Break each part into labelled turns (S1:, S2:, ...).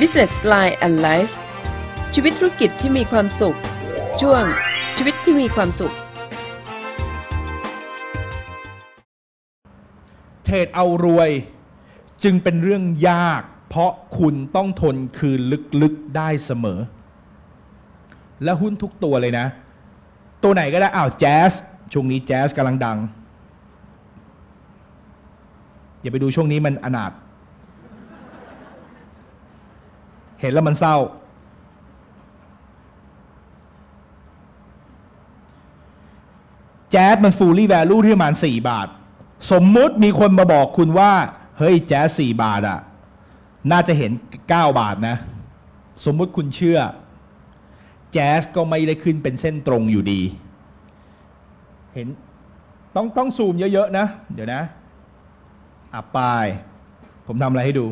S1: Business Line and Life ชีวิตธุรกิจที่มีความสุข ช่วงชีวิตที่มีความสุข
S2: เทรดเอารวยจึงเป็นเรื่องยาก เพราะคุณต้องทนคืนลึกๆได้เสมอ และหุ้นทุกตัวเลยนะ ตัวไหนก็ได้อ้าวแจ๊สช่วงนี้แจ๊สกำลังดัง อย่าไปดูช่วงนี้มันอนาถ เห็นแล้วมันเศร้า แจ๊สมัน fully value ที่ประมาณ 4 บาท สมมุติมีคนมาบอกคุณว่า เฮ้ยแจ๊ส4บาทอะน่าจะเห็น 9 บาทนะ สมมุติคุณเชื่อ แจ๊สก็ไม่ได้ขึ้นเป็นเส้นตรงอยู่ดี เห็นต้องต้องซูมเยอะ ๆ นะ เดี๋ยวนะ อับปาย ผมทำอะไรให้ดู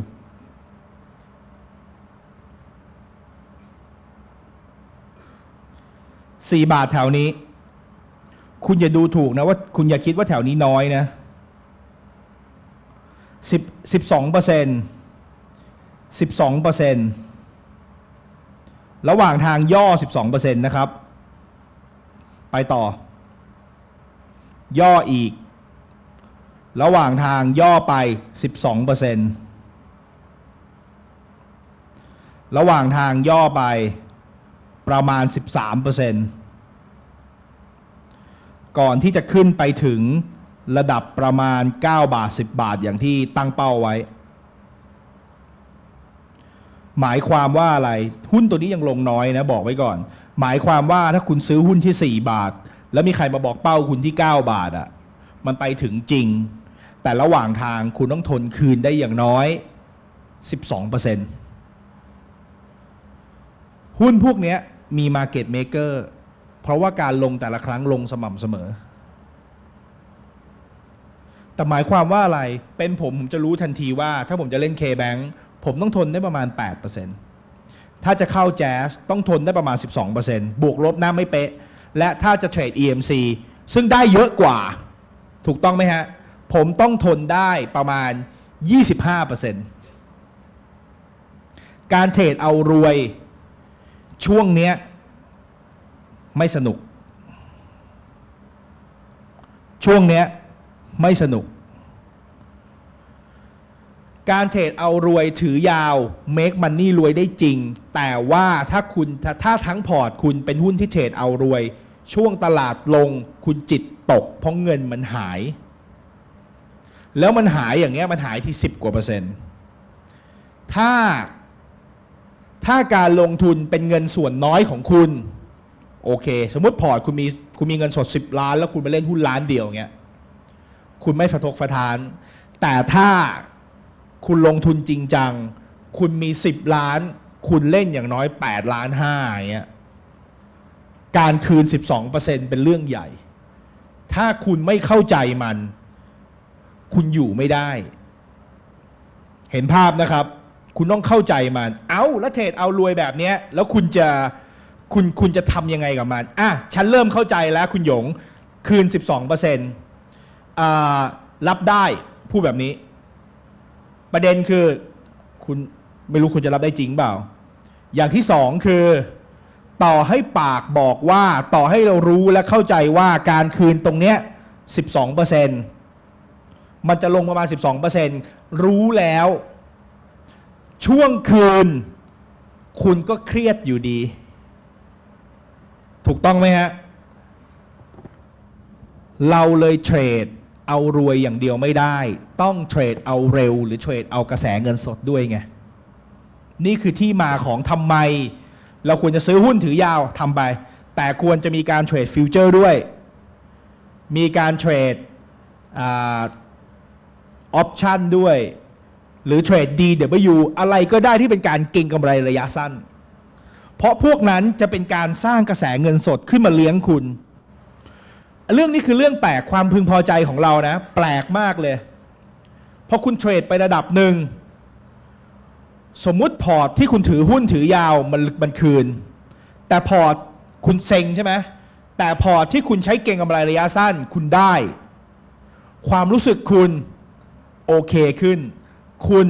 S2: สี่บาทแถวนี้ คุณอย่าดูถูกนะว่า คุณอย่าคิดว่าแถวนี้น้อยนะสิบสิบสองเปอร์เซ็นสิบสองเปอร์เซ็นระหว่างทางย่อสิบสองเปอร์เซ็นนะครับ ไปต่อ ย่ออีก ระหว่างทางย่อไปสิบสองเปอร์เซ็นระหว่างทางย่อไป ประมาณ 13%ก่อนที่จะขึ้นไปถึงระดับประมาณ 9 บาท 10 บาทอย่างที่ตั้งเป้าไว้ หมายความว่าอะไร หุ้นตัวนี้ยังลงน้อยนะ บอกไว้ก่อน หมายความว่าถ้าคุณซื้อหุ้นที่ 4 บาท แล้วมีใครมาบอกเป้าคุณที่ 9 บาทอะ่ะ มันไปถึงจริง แต่ระหว่างทางคุณต้องทนคืนได้อย่างน้อย 12%หุ้นพวกนี้ มี Market Maker เพราะว่าการลงแต่ละครั้งลงสม่ำเสมอ แต่หมายความว่าอะไรเป็นผมผมจะรู้ทันทีว่า ถ้าผมจะเล่น K-Bank ผมต้องทนได้ประมาณ 8%ถ้าจะเข้าแจ๊สต้องทนได้ประมาณ 12%บวกลบหน้าไม่เป๊ะ และถ้าจะเทรด EMC ซึ่งได้เยอะกว่า ถูกต้องไหมฮะ ผมต้องทนได้ประมาณ 25%การเทรดเอารวย ช่วงเนี้ยไม่สนุก ช่วงเนี้ยไม่สนุก การเทรดเอารวยถือยาว make money รวยได้จริง แต่ว่าถ้าคุณถ้าถ้าทั้งพอร์ตคุณเป็นหุ้นที่เทรดเอารวย ช่วงตลาดลงคุณจิตตก เพราะเงินมันหาย แล้วมันหายอย่างเงี้ยมันหายที่ 10 กว่าเปอร์เซ็นต์ถ้า ถ้าการลงทุนเป็นเงินส่วนน้อยของคุณ โอเค สมมติพอร์ตคุณมีคุณมีเงินสด 10 ล้าน แล้วคุณไปเล่นหุ้นล้านเดียวเงี้ยคุณไม่สะทกสะทาน แต่ถ้าคุณลงทุนจริงจัง คุณมี 10 ล้าน คุณเล่นอย่างน้อย 8 ล้าน5เงี้ยการคืน 12%เป็นเรื่องใหญ่ ถ้าคุณไม่เข้าใจมัน คุณอยู่ไม่ได้ เห็นภาพนะครับ คุณต้องเข้าใจมัน เอาแล้วเทรดเอารวยแบบนี้แล้วคุณจะคุณคุณจะทำยังไงกับมัน อะ ฉันเริ่มเข้าใจแล้วคุณหยง คืน 12%เปอร์เซ็นต์รับได้พูดแบบนี้ ประเด็นคือคุณไม่รู้คุณจะรับได้จริงเปล่า อย่างที่สองคือ ต่อให้ปากบอกว่าต่อให้เรารู้และเข้าใจว่าการคืนตรงเนี้ย 12%มันจะลงประมาณ 12%รู้แล้ว ช่วงคืน คุณก็เครียดอยู่ดี ถูกต้องไหมฮะ เราเลยเทรดเอารวยอย่างเดียวไม่ได้ ต้องเทรดเอาเร็ว หรือเทรดเอากระแสเงินสดด้วยไง นี่คือที่มาของทำไม เราควรจะซื้อหุ้นถือยาวทำไป แต่ควรจะมีการเทรดฟิวเจอร์ด้วย มีการเทรดออปชันด้วย หรือเทรด DW อะไรก็ได้ที่เป็นการเก็งกำไรระยะสั้น เพราะพวกนั้นจะเป็นการสร้างกระแสเงินสดขึ้นมาเลี้ยงคุณ เรื่องนี้คือเรื่องแปลกความพึงพอใจของเรานะ แปลกมากเลยเพราะคุณเทรดไประดับหนึ่ง สมมุติพอร์ตที่คุณถือหุ้นถือยาวมันมันคืน แต่พอร์ตคุณเซ็งใช่ไหมแต่พอร์ตที่คุณใช้เก็งกำไรระยะสั้นคุณได้ ความรู้สึกคุณโอเคขึ้น คุณ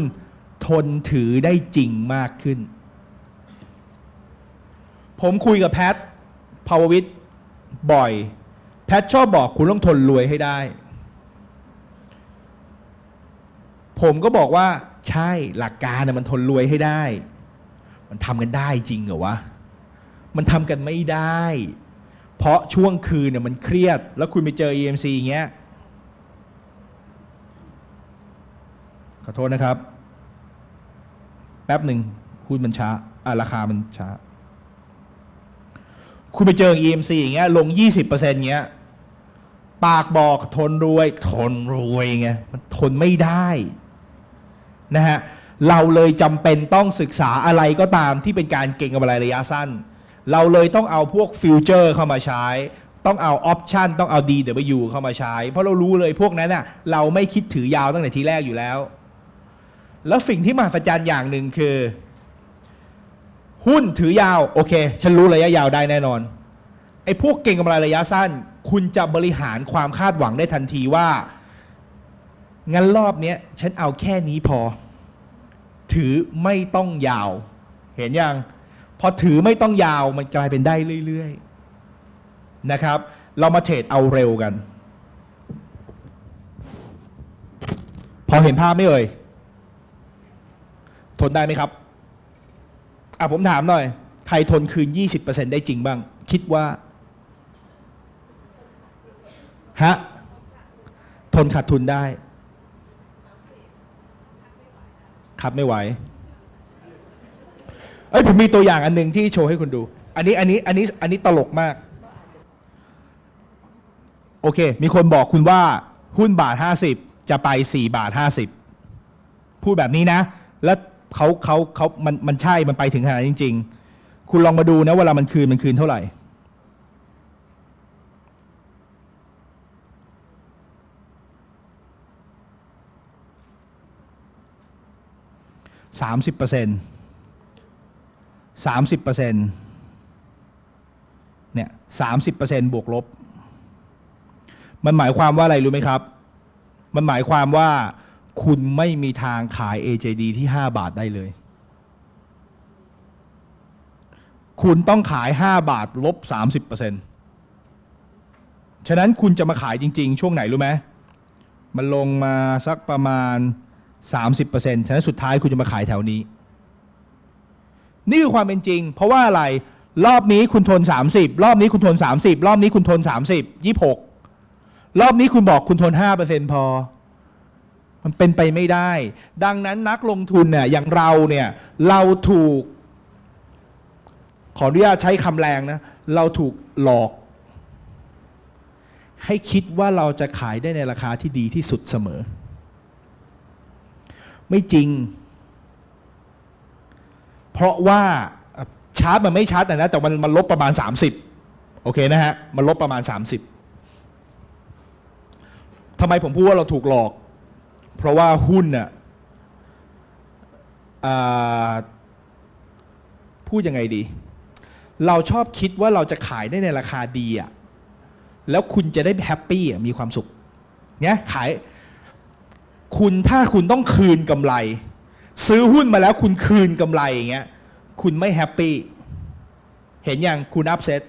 S2: ทนถือได้จริงมากขึ้น ผมคุยกับแพทภาววิทย์บ่อย แพทชอบบอกคุณต้องทนรวยให้ได้ ผมก็บอกว่าใช่หลักการนะมันทนรวยให้ได้ มันทำกันได้จริงเหรอวะ มันทำกันไม่ได้ เพราะช่วงคืนเนี่ยมันเครียด แล้วคุณไปเจอ EMC อย่างเงี้ย ขอโทษนะครับ แป๊บหนึ่งหุ้นมันช้าอะราคามันช้า คุณไปเจอ EMC อย่างเงี้ยลง 20%เงี้ย ปากบอกทนรวย ทนรวยไงมันทนไม่ได้นะฮะเราเลยจำเป็นต้องศึกษาอะไรก็ตามที่เป็นการเก็งกำไรระยะสั้น เราเลยต้องเอาพวกฟิวเจอร์เข้ามาใช้ ต้องเอาออปชันต้องเอา DW เข้ามาใช้ เพราะเรารู้เลยพวกนั้นน่ะเราไม่คิดถือยาวตั้งแต่ทีแรกอยู่แล้ว แล้วสิ่งที่มหัศจรรย์อย่างหนึ่งคือ หุ้นถือยาว โอเค ฉันรู้ระยะยาวได้แน่นอน ไอ้พวกเก่งกำไรระยะสั้น คุณจะบริหารความคาดหวังได้ทันทีว่า งั้นรอบเนี้ยฉันเอาแค่นี้พอ ถือไม่ต้องยาว เห็นยัง พอถือไม่ต้องยาวมันกลายเป็นได้เรื่อยๆนะครับ เรามาเทรดเอาเร็วกัน พอเห็นภาพไหมเอ่ย ทนได้ไหมครับอะผมถามหน่อย ใครทนคืน 20%ได้จริงบ้าง คิดว่าฮะทนขาดทุนได้ ครับไม่ไหวเอ้ยผมมีตัวอย่างอันหนึ่งที่โชว์ให้คุณดู อันนี้อันนี้อันนี้อันนี้ตลกมาก โอเค มีคนบอกคุณว่าหุ้นบาท 50 จะไป 4 บาท 50 พูดแบบนี้นะ แล้ว เขาเขาเขามันมันใช่มันไปถึงขนาดจริง ๆ คุณลองมาดูนะเวลามันคืนมันคืนเท่าไหร่ สามสิบเปอร์เซ็นต์สามสิบเปอร์เซ็นต์เนี่ยสามสิบเปอร์เซ็นต์บวกลบ มันหมายความว่าอะไรรู้ไหมครับ มันหมายความว่า คุณไม่มีทางขาย AJD ที่ 5 บาทได้เลย คุณต้องขาย 5 บาทลบ 30%ฉะนั้นคุณจะมาขายจริง ๆ ช่วงไหนรู้ไหมมันลงมาสักประมาณ 30%ฉะนั้นสุดท้ายคุณจะมาขายแถวนี้ นี่คือความเป็นจริง เพราะว่าอะไร รอบนี้คุณทน 30 รอบนี้คุณทน 30 รอบนี้คุณทน 30 26 รอบนี้คุณบอกคุณทน 5%พอ มันเป็นไปไม่ได้ ดังนั้นนักลงทุนเนี่ยอย่างเราเนี่ยเราถูก ขออนุญาตใช้คำแรงนะ เราถูกหลอก ให้คิดว่าเราจะขายได้ในราคาที่ดีที่สุดเสมอ ไม่จริง เพราะว่าชาร์ตมันไม่ชัดนะ แต่มันมันลบประมาณ 30 โอเคนะฮะ มันลบประมาณ 30ทำไมผมพูดว่าเราถูกหลอก เพราะว่าหุ้นน่ะพูดยังไงดี เราชอบคิดว่าเราจะขายได้ในราคาดีอะแล้วคุณจะได้แฮปปี้มีความสุขเนี่ยขาย คุณถ้าคุณต้องคืนกำไร ซื้อหุ้นมาแล้วคุณคืนกำไรอย่างเงี้ยคุณไม่แฮปปี้เห็นอย่างคุณอัพเซต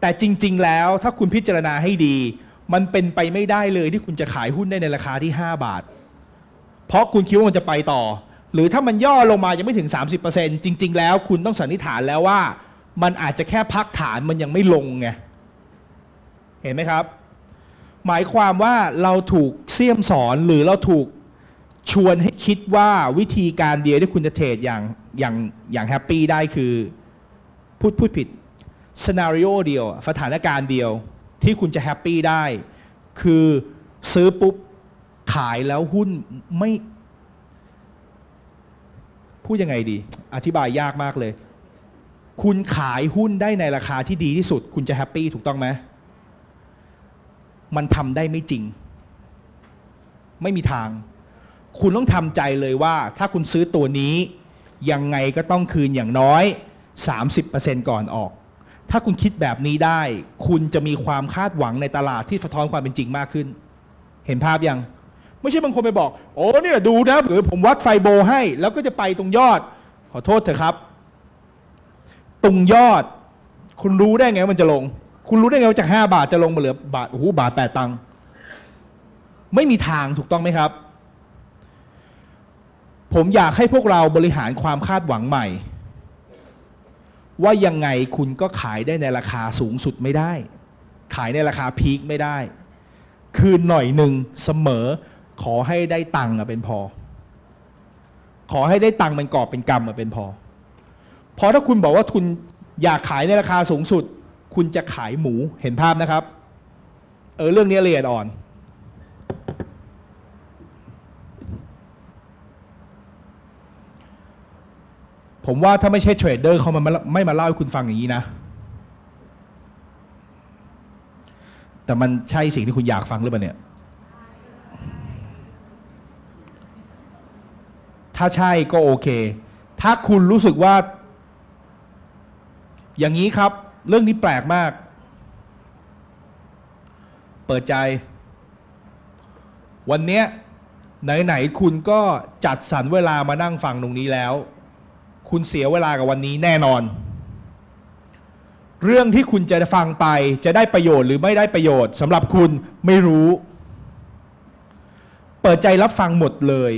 S2: แต่จริง ๆ แล้วถ้าคุณพิจารณาให้ดี มันเป็นไปไม่ได้เลยที่คุณจะขายหุ้นได้ในราคาที่ 5 บาท เพราะคุณคิดว่ามันจะไปต่อ หรือถ้ามันย่อลงมายังไม่ถึง 30%จริง ๆ แล้วคุณต้องสันนิษฐานแล้วว่า มันอาจจะแค่พักฐานมันยังไม่ลงไง เห็นไหมครับ หมายความว่าเราถูกเสี่ยมสอนหรือเราถูกชวนให้คิดว่าวิธีการเดียวที่คุณจะเทรดอย่างอย่างอย่างแฮปปี้ได้คือ พูดพูดผิดสนาริโอเดียว สถานการณ์เดียว ที่คุณจะแฮปปี้ได้ คือซื้อปุ๊บ ขายแล้วหุ้นไม่ พูดยังไงดี อธิบายยากมากเลย คุณขายหุ้นได้ในราคาที่ดีที่สุด คุณจะแฮปปี้ถูกต้องไหมมันทำได้ไม่จริง ไม่มีทาง คุณต้องทำใจเลยว่า ถ้าคุณซื้อตัวนี้ ยังไงก็ต้องคืนอย่างน้อย 30%ก่อนออก ถ้าคุณคิดแบบนี้ได้ คุณจะมีความคาดหวังในตลาดที่สะท้อนความเป็นจริงมากขึ้น เห็นภาพยัง ไม่ใช่บางคนไปบอก โอ้เนี่ยดูนะหรือผมวัดไฟโบให้ แล้วก็จะไปตรงยอด ขอโทษเถอะครับ ตรงยอด คุณรู้ได้ไงว่ามันจะลง คุณรู้ได้ไงว่าจากห้าบาทจะลงมาเหลือบาทโอ้โหบาทแปดตังค์ไม่มีทางถูกต้องไหมครับ ผมอยากให้พวกเราบริหารความคาดหวังใหม่ ว่ายังไงคุณก็ขายได้ในราคาสูงสุดไม่ได้ ขายในราคาพีคไม่ได้ คืนหน่อยหนึ่งเสมอขอให้ได้ตังค์อะเป็นพอ ขอให้ได้ตังค์เป็นกอบเป็นกำอะเป็นพอเพราะถ้าคุณบอกว่าคุณอยากขายในราคาสูงสุด คุณจะขายหมูเห็นภาพนะครับ เออเรื่องนี้ละเอียดอ่อน ผมว่าถ้าไม่ใช่เทรดเดอร์เขามาไม่มาเล่าให้คุณฟังอย่างนี้นะ แต่มันใช่สิ่งที่คุณอยากฟังหรือเปล่าเนี่ย ถ้าใช่ก็โอเค ถ้าคุณรู้สึกว่า อย่างนี้ครับ เรื่องนี้แปลกมาก เปิดใจ วันเนี้ยไหน ๆ คุณก็จัดสรรเวลามานั่งฟังตรงนี้แล้ว คุณเสียเวลากับวันนี้แน่นอน เรื่องที่คุณจะฟังไปจะได้ประโยชน์หรือไม่ได้ประโยชน์สำหรับคุณไม่รู้ เปิดใจรับฟังหมดเลย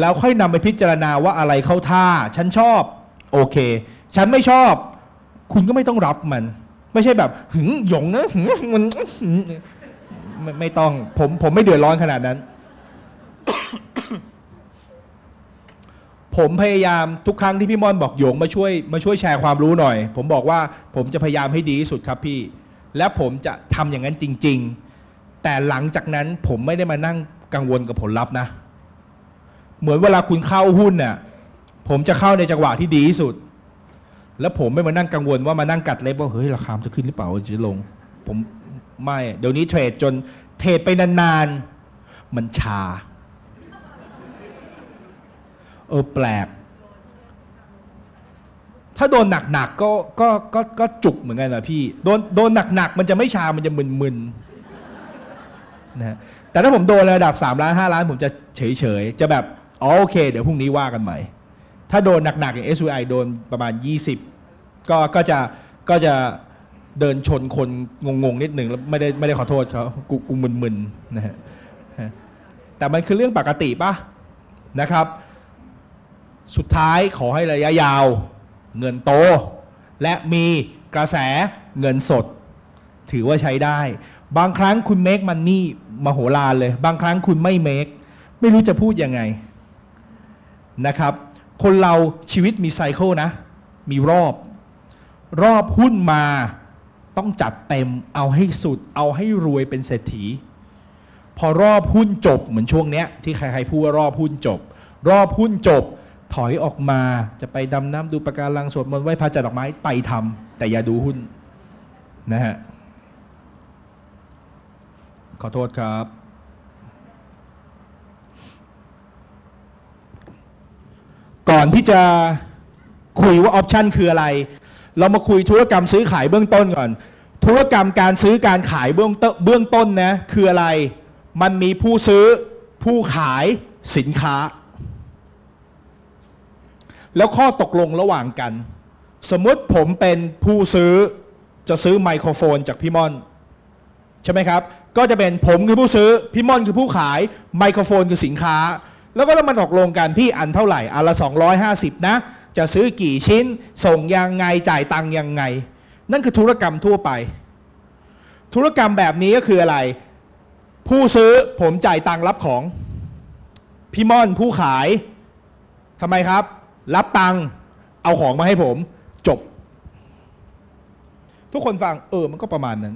S2: แล้วค่อยนำไปพิจารณาว่าอะไรเข้าท่า ฉันชอบ โอเค ฉันไม่ชอบ คุณก็ไม่ต้องรับมัน ไม่ใช่แบบ หึงหยงนะหึงมันไมไม่ต้องผมผมไม่เดือดร้อนขนาดนั้น ผมพยายามทุกครั้งที่พี่ม่อนบอกหยงมาช่วยมาช่วยแชร์ความรู้หน่อย ผมบอกว่าผมจะพยายามให้ดีที่สุดครับพี่ และผมจะทำอย่างนั้นจริง ๆ แต่หลังจากนั้นผมไม่ได้มานั่งกังวลกับผลลัพธ์นะ เหมือนเวลาคุณเข้าหุ้นเนี่ยผมจะเข้าในจังหวะที่ดีที่สุด แล้วผมไม่มานั่งกังวลว่ามานั่งกัดเล็บว่าเฮ้ยราคาจะขึ้นหรือเปล่าจะลง ผมไม่เดี๋ยวนี้เทรดจนเทรดไปนานๆมันชา เออแปลก ถ้าโดนหนักๆก็ก็ก็ก็จุกเหมือนกันนะพี่ โดนโดนหนักๆมันจะไม่ชา มันจะมึนๆนะฮะแต่ถ้าผมโดนระดับ3ล้าน5ล้าน ผมจะเฉยๆ จะแบบอ๋อโอเค เดี๋ยวพรุ่งนี้ว่ากันใหม่ ถ้าโดนหนักๆอย่าง SUI โดนประมาณ 20 ก็ก็จะก็จะเดินชนคนงงๆ นิดหนึ่งแล้วไม่ได้ไม่ได้ขอโทษเขากูกูมึนๆนะฮะแต่มันคือเรื่องปกติปะนะครับ สุดท้ายขอให้ระยะยาว เงินโต และมีกระแสเงินสด ถือว่าใช้ได้ บางครั้งคุณเมคมันนี่มโหฬารเลย บางครั้งคุณไม่เมคไม่รู้จะพูดยังไงนะครับ คนเราชีวิตมีไซเคิลนะ มีรอบ รอบหุ้นมาต้องจัดเต็มเอาให้สุด เอาให้รวยเป็นเศรษฐี พอรอบหุ้นจบเหมือนช่วงเนี้ยที่ใครๆพูดว่ารอบหุ้นจบ รอบหุ้นจบ ถอยออกมาจะไปดำน้ำดูปะการังสวดมนต์ไหว้พระจัดดอกไม้ไปทำแต่อย่าดูหุ้นนะฮะขอโทษครับ ก่อนที่จะคุยว่าออปชันคืออะไร เรามาคุยธุรกรรมซื้อขายเบื้องต้นก่อน ธุรกรรมการซื้อการขายเบื้องเบื้องต้นนะคืออะไร มันมีผู้ซื้อผู้ขายสินค้า แล้วข้อตกลงระหว่างกัน สมมติผมเป็นผู้ซื้อจะซื้อไมโครโฟนจากพี่ม่อน ใช่ไหมครับ ก็จะเป็นผมคือผู้ซื้อ พี่ม่อนคือผู้ขาย ไมโครโฟนคือสินค้า แล้วก็ต้องมาตกลงกันพี่อันเท่าไหร่อันละ250 นะ จะซื้อกี่ชิ้น ส่งยังไงจ่ายตังค์ยังไง นั่นคือธุรกรรมทั่วไป ธุรกรรมแบบนี้ก็คืออะไร ผู้ซื้อผมจ่ายตังค์รับของ พี่ม่อนผู้ขายทำไมครับ รับตังค์เอาของมาให้ผม จบ ทุกคนฟังเออมันก็ประมาณนั้น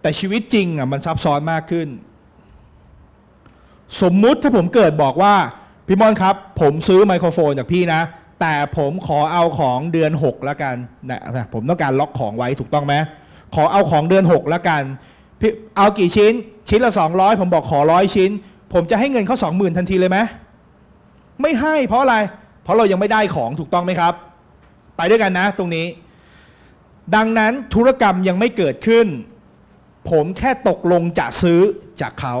S2: แต่ชีวิตจริงอะมันซับซ้อนมากขึ้น สมมุติถ้าผมเกิดบอกว่า พี่มอนครับ ผมซื้อไมโครโฟนจากพี่นะ แต่ผมขอเอาของเดือน 6 แล้วกันนะนะผมต้องการล็อกของไว้ถูกต้องไหมขอเอาของเดือน 6 แล้วกันพี่เอากี่ชิ้น ชิ้นละ 200 ผมบอกขอร้อยชิ้น ผมจะให้เงินเขา20,000 ทันทีเลยไหม ไม่ให้เพราะอะไร เพราะเรายังไม่ได้ของถูกต้องไหมครับ ไปด้วยกันนะตรงนี้ ดังนั้นธุรกรรมยังไม่เกิดขึ้น ผมแค่ตกลงจะซื้อจากเขา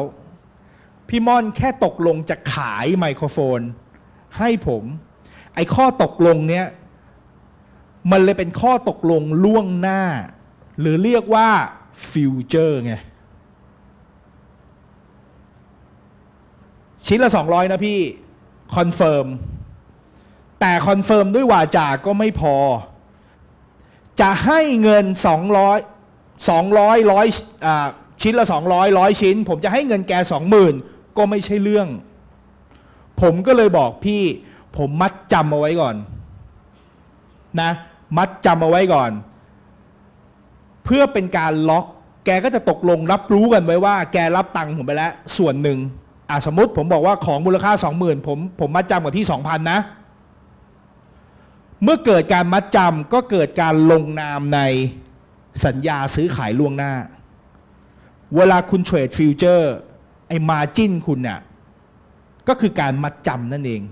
S2: พี่ม่อนแค่ตกลงจะขายไมโครโฟน ให้ผม ไอ้ข้อตกลงเนี้ยมันเลยเป็นข้อตกลงล่วงหน้า หรือเรียกว่าฟิวเจอร์ไงชิ้นละ 200 นะพี่ คอนเฟิร์มแต่คอนเฟิร์มด้วยวาจาก็ไม่พอ จะให้เงิน 200 200ร้อยอ่าชิ้นละ 200ร้อยชิ้น ผมจะให้เงินแก 20,000 ก็ไม่ใช่เรื่อง ผมก็เลยบอกพี่ ผมมัดจำเอาไว้ก่อนนะ มัดจำเอาไว้ก่อน เพื่อเป็นการล็อก แกก็จะตกลงรับรู้กันไว้ว่า แกรับตังค์ผมไปแล้ว ส่วนหนึ่ง อะสมมติผมบอกว่าของมูลค่า 20,000 ผมผมมัดจำกับพี่ 2,000 นะ เมื่อเกิดการมัดจำก็เกิดการลงนามในสัญญาซื้อขายล่วงหน้า เวลาคุณเทรดฟิวเจอร์ไอ้มาจินคุณน่ะก็คือการมัดจำนั่นเอง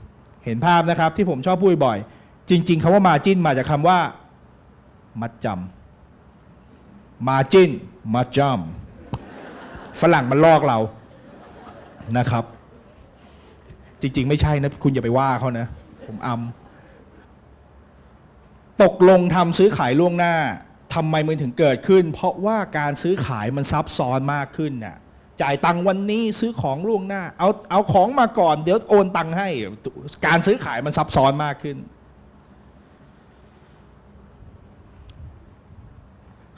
S2: เห็นภาพนะครับที่ผมชอบพูดบ่อย จริง ๆคำว่ามาจินมาจากคำว่า มัดจำมาจินมัดจำฝรั่งมันลอกเรา นะครับ จริง ๆ ไม่ใช่นะ คุณอย่าไปว่าเขานะ ผมอำตกลงทำซื้อขายล่วงหน้าทำไมมันถึงเกิดขึ้น เพราะว่าการซื้อขายมันซับซ้อนมากขึ้นน่ะจ่ายตังค์วันนี้ซื้อของล่วงหน้า เอาเอาของมาก่อนเดี๋ยวโอนตังค์ให้ การซื้อขายมันซับซ้อนมากขึ้น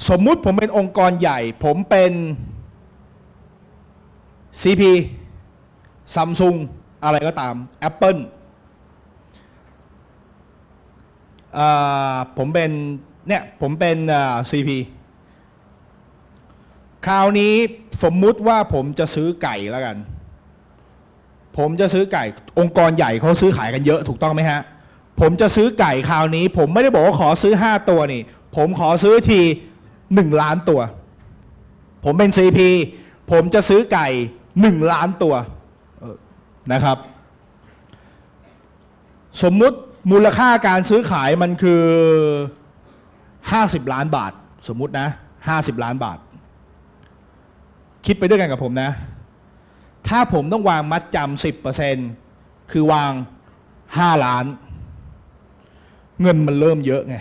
S2: สมมุติผมเป็นองค์กรใหญ่ ผมเป็น CP Samsung อะไรก็ตาม Apple ผมเป็นเนี่ยผมเป็นอ่า CP คราวนี้สมมุติว่าผมจะซื้อไก่แล้วกัน ผมจะซื้อไก่องค์กรใหญ่เขาซื้อขายกันเยอะถูกต้องไหมฮะ ผมจะซื้อไก่คราวนี้ ผมไม่ได้บอกว่าขอซื้อ 5 ตัวนี่ ผมขอซื้อที 1 ล้านตัว ผมเป็น CP ผมจะซื้อไก่ 1 ล้านตัว นะครับ สมมุติมูลค่าการซื้อขายมันคือ 50 ล้านบาท สมมุตินะ 50 ล้านบาท คิดไปด้วยกันกับผมนะ ถ้าผมต้องวางมัดจำสิบเปอร์เซ็นคือวาง 5 ล้าน เงินมันเริ่มเยอะไง